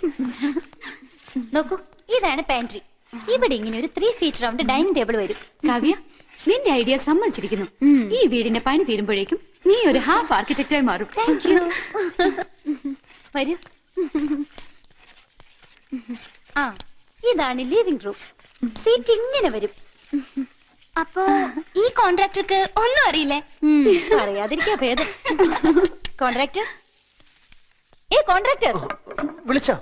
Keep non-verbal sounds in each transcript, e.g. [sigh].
[laughs] നോക്കൂ ഇതാണ് പാൻട്രി ഇവിടെ ഇങ്ങനെ ഒരു three feet round dining table വരും. കാവ്യ നിന്റെ ഐഡിയ സമ്മതിച്ചിരിക്കുന്നു. ഈ വീടിന്റെ പണി തീരുമ്പോഴേക്കും നീ ഒരു ഹാഫ് ആർക്കിടെക്റ്റായി മാറും. താങ്ക് യു വരൂ. ആ ഇതാണ് ലിവിംഗ് റൂം സീറ്റ് ഇങ്ങനെ വരും. അപ്പോ ഈ കോൺട്രാക്ടർക്ക് ഒന്നും അറിയില്ലേ? അറിയാതിരിക്കാ ഭേദം. കോൺട്രാക്ടർ ഏ കോൺട്രാക്ടർ വിളിച്ചോ?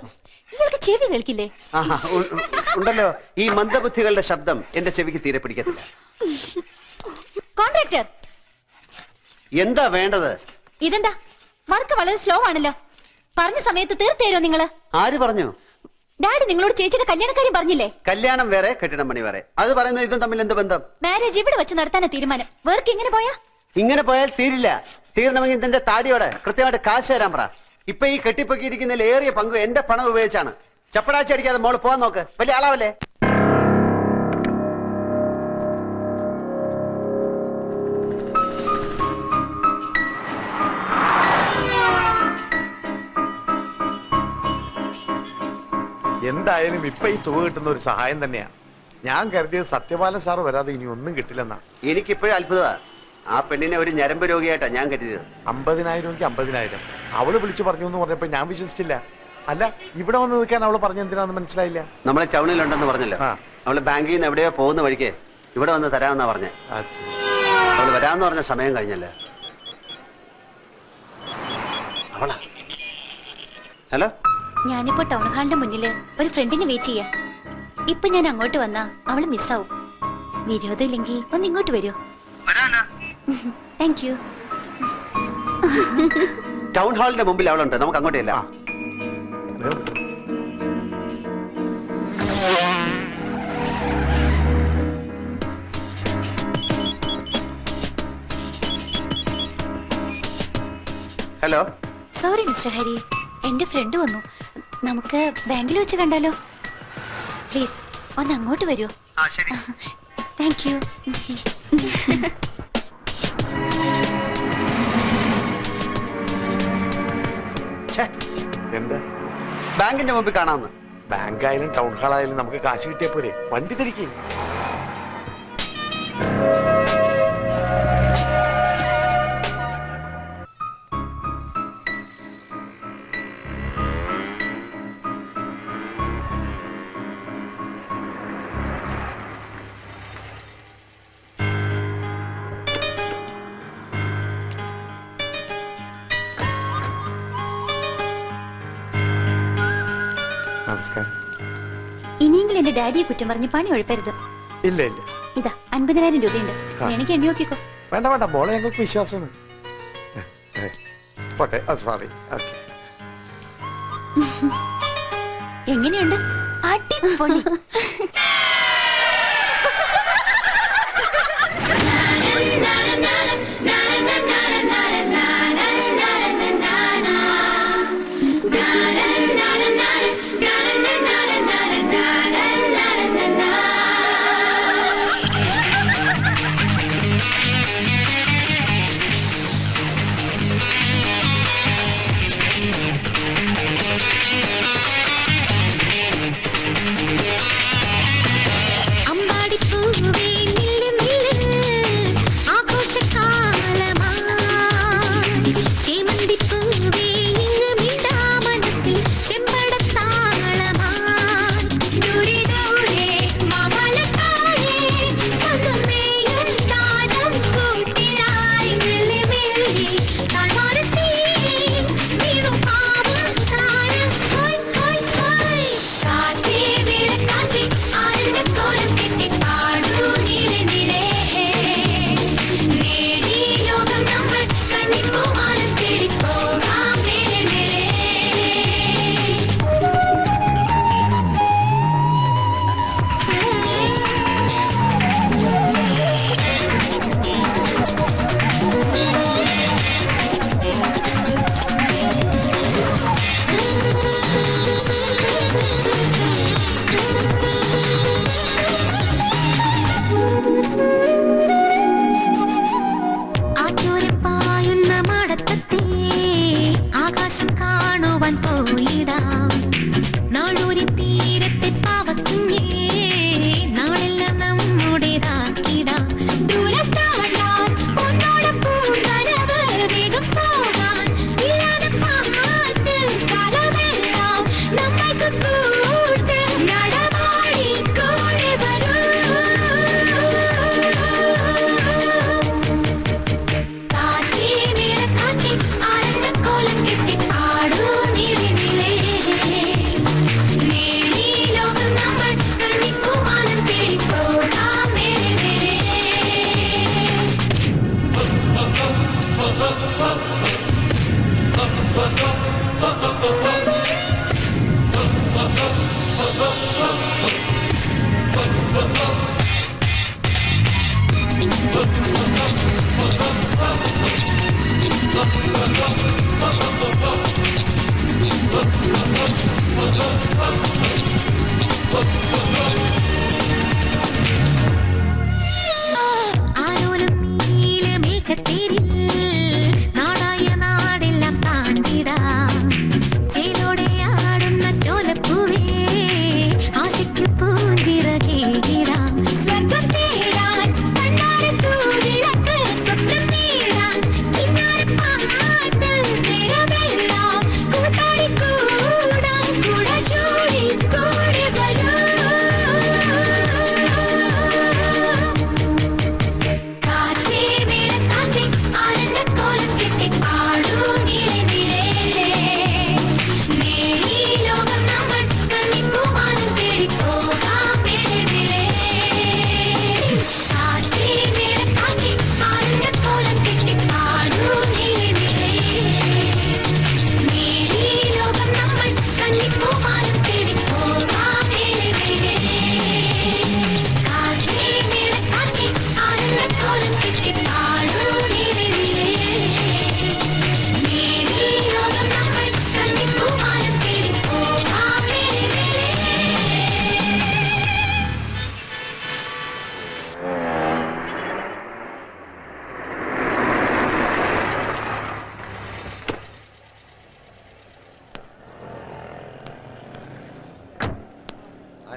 ഇയാൾക്ക് ചെവി കേൾക്കില്ലേ? ആഹാ, ഉ- ഉ- ഉണ്ടല്ലോ. ഈ മന്ദബുദ്ധികളുടെ ശബ്ദം എന്റെ ചെവിക്ക് തീരെ പിടിക്കത്തില്ല. കോൺട്രാക്ടർ. എന്താ വേണ്ടത്? ഇതെന്താ? വർക്ക് വളരെ സ്ലോ ആണല്ലോ. പറഞ്ഞ സമയത്ത് തീർത്തേരോ നിങ്ങൾ? ആര് പറഞ്ഞു? ഡാഡി നിങ്ങളോട് ചേച്ചിയുടെ കല്യാണ കാര്യം പറഞ്ഞില്ലേ? കല്യാണം വേറെ കെട്ടിടം പണി വേറെ. അത് പറയുന്നത് ഇതും തമ്മിൽ എന്ത് ബന്ധം? മാരേജ് ഇവിടെ വെച്ച് നടത്താനാ തീരുമാനം. വർക്ക് ഇങ്ങനെ പോയാ? ഇങ്ങനെ പോയാൽ തീരില്ല. തീരണമെങ്കിൽ ഇതിന്റെ താടിയോടെ കൃത്യമായിട്ട് കാശ് തരാൻ പറ. ഇപ്പൊ ഈ കെട്ടിപ്പൊക്കിയിരിക്കുന്നതിൽ ഏറിയ പങ്ക് എന്റെ പണം ഉപയോഗിച്ചാണ്. ചപ്പടാച്ചി അടിക്കാതെ മോൾ പോവാൻ നോക്ക്. വലിയ ആളാവല്ലേ? എന്തായാലും ഇപ്പൊ ഈ തുക കിട്ടുന്ന ഒരു സഹായം തന്നെയാ. ഞാൻ കരുതിയത് സത്യപാലൻ സാർ വരാതെ ഇനി ഒന്നും കിട്ടില്ലെന്നാ. എനിക്കിപ്പോഴും അത്ഭുതമാ. ആ പെണ്ണിനെ ഒരു ഞരമ്പ് രോഗിയായിട്ടാ ഞാൻ കരുതിയത്. അമ്പതിനായിരം എങ്കിൽ അമ്പതിനായിരം. അവൾ വിളിച്ചു പറഞ്ഞു എന്ന് പറഞ്ഞപ്പോ ഞാൻ വിശ്വസിച്ചില്ല. അല്ല ഇവിടെ വന്ന് നിൽക്കാൻ അവൾ പറഞ്ഞ എന്തിനാന്ന് മനസ്സിലായില്ല? നമ്മളെ ടൗണിലുണ്ടെന്ന് പറഞ്ഞല്ലോ. ആ. അവൾ ബാങ്കിൽ നിന്ന് എവിടെയോ പോകുന്ന വഴിക്ക് ഇവിടെ വന്ന് തരാമെന്നാ പറഞ്ഞേ. അവൾ വരാന്ന് പറഞ്ഞ സമയം കഴിഞ്ഞല്ലേ? അവളാ. ഹലോ? ഞാനിപ്പോ ടൗൺ ഹാളിന്റെ മുന്നിൽ ഒരു ഫ്രണ്ടിന് വെയിറ്റ് ചെയ്യാ. ഇപ്പൊ ഞാൻ അങ്ങോട്ട് വന്നാ അവൾ മിസ്സാവും വിരോധം ഇല്ലെങ്കി ഒന്ന് ഇങ്ങോട്ട് വരൂ. താങ്ക് യു ടൗൺ ഹാളിന്റെ മുമ്പിൽ അവളുണ്ട്. നമുക്ക് അങ്ങോട്ടേ ഇല്ല. ആ. ദേ, ഹലോ സോറി മിസ്റ്റർ ഹരി എന്റെ ഫ്രണ്ട് വന്നു. നമുക്ക് ബാങ്കിൽ വെച്ച് കണ്ടാലോ? പ്ലീസ് ഒന്ന് അങ്ങോട്ട് വരൂ ആ ശരി. താങ്ക് യു [laughs] എന്താ? ബാങ്കിന്റെ മുമ്പിൽ കാണാമെന്ന്. ബാങ്ക് ആയാലും ടൗൺ ഹാൾ ആയാലും നമുക്ക് കാശ് കിട്ടിയാൽ പോരെ. വണ്ടി തിരിക്കേ. എന്റെ ഡാഡിയെ കുറ്റം പറഞ്ഞ് പണി ഒഴിപ്പരുത്. ഇല്ല ഇല്ല. ഇതാ അൻപതിനായിരം രൂപയുണ്ട്. എനിക്ക് എണ്ണി നോക്കിക്കോ. വേണ്ട വേണ്ട. മോളെ ഞങ്ങൾക്ക് വിശ്വാസമാണ്. ഏ, ഏ, പോട്ടെ സോറി ഓക്കെ [laughs] എങ്ങനെയുണ്ട്? അടിപൊളി. [laughs] போயிடாம் நாளூரின் தீரத்தை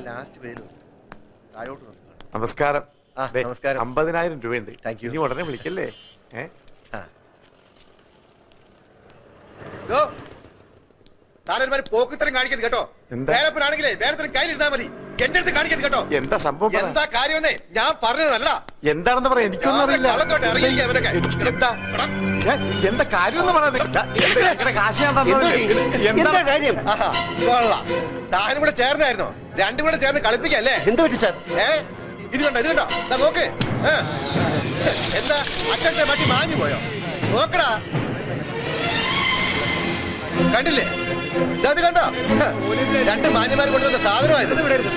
ലാസ്റ്റ് പേര് താഴോട്ട് നോക്ക്. നമസ്കാരം. ആ, ദേ, നമസ്കാരം. അമ്പതിനായിരം രൂപയുണ്ട്. Thank you. ഇനി ഉടനെ വിളിക്കല്ലേ? ഏ? ദോ, താനൊരുമാതിരി പോക്കിത്തരം കാണിക്കരുത് കേട്ടോ. എന്താ? വേലപ്പനാണെങ്കിലേ വേലത്തിന് കയ്യിലിരുന്നാ മതി. എന്റെ അടുത്ത് കാണിക്കരുത് കേട്ടോ. എന്താ സംഭവം പറ. എന്താ കാര്യമെന്നേ ഞാൻ പറഞ്ഞതല്ല. എന്താണെന്ന് പറയാ? എനിക്കൊന്നും അറിയില്ല. കള്ളത്തോട്ട് ഇറങ്ങിയിരിക്കാം ഇവനൊക്കെ. എനിക്ക് എന്താ? എടാ, ഏ, എന്താ കാര്യം എന്ന് പറയാ കാശ് ഞാൻ തന്നത്. എന്താ എന്താ കാര്യം? ആഹാ, കൊള്ളാം. താനും കൂടെ ചേർന്നായിരുന്നോ? രണ്ടും കൂടെ ചേർന്ന് കളിപ്പിക്കല്ലേ എന്ത് പറ്റി സാർ? ഏ? ഇത് കണ്ടോ ഇത് കണ്ടോ? ദാ നോക്ക്. ഏ. എന്താ അച്ഛന്റെ മട്ടി മാഞ്ഞു പോയോ? നോക്കടാ. കണ്ടില്ലേ? ഇതത് ഇത് കണ്ടോ? ഹ, രണ്ട് മാന്യന്മാർ കൊണ്ടുവന്ന സാധനമായിരുന്നു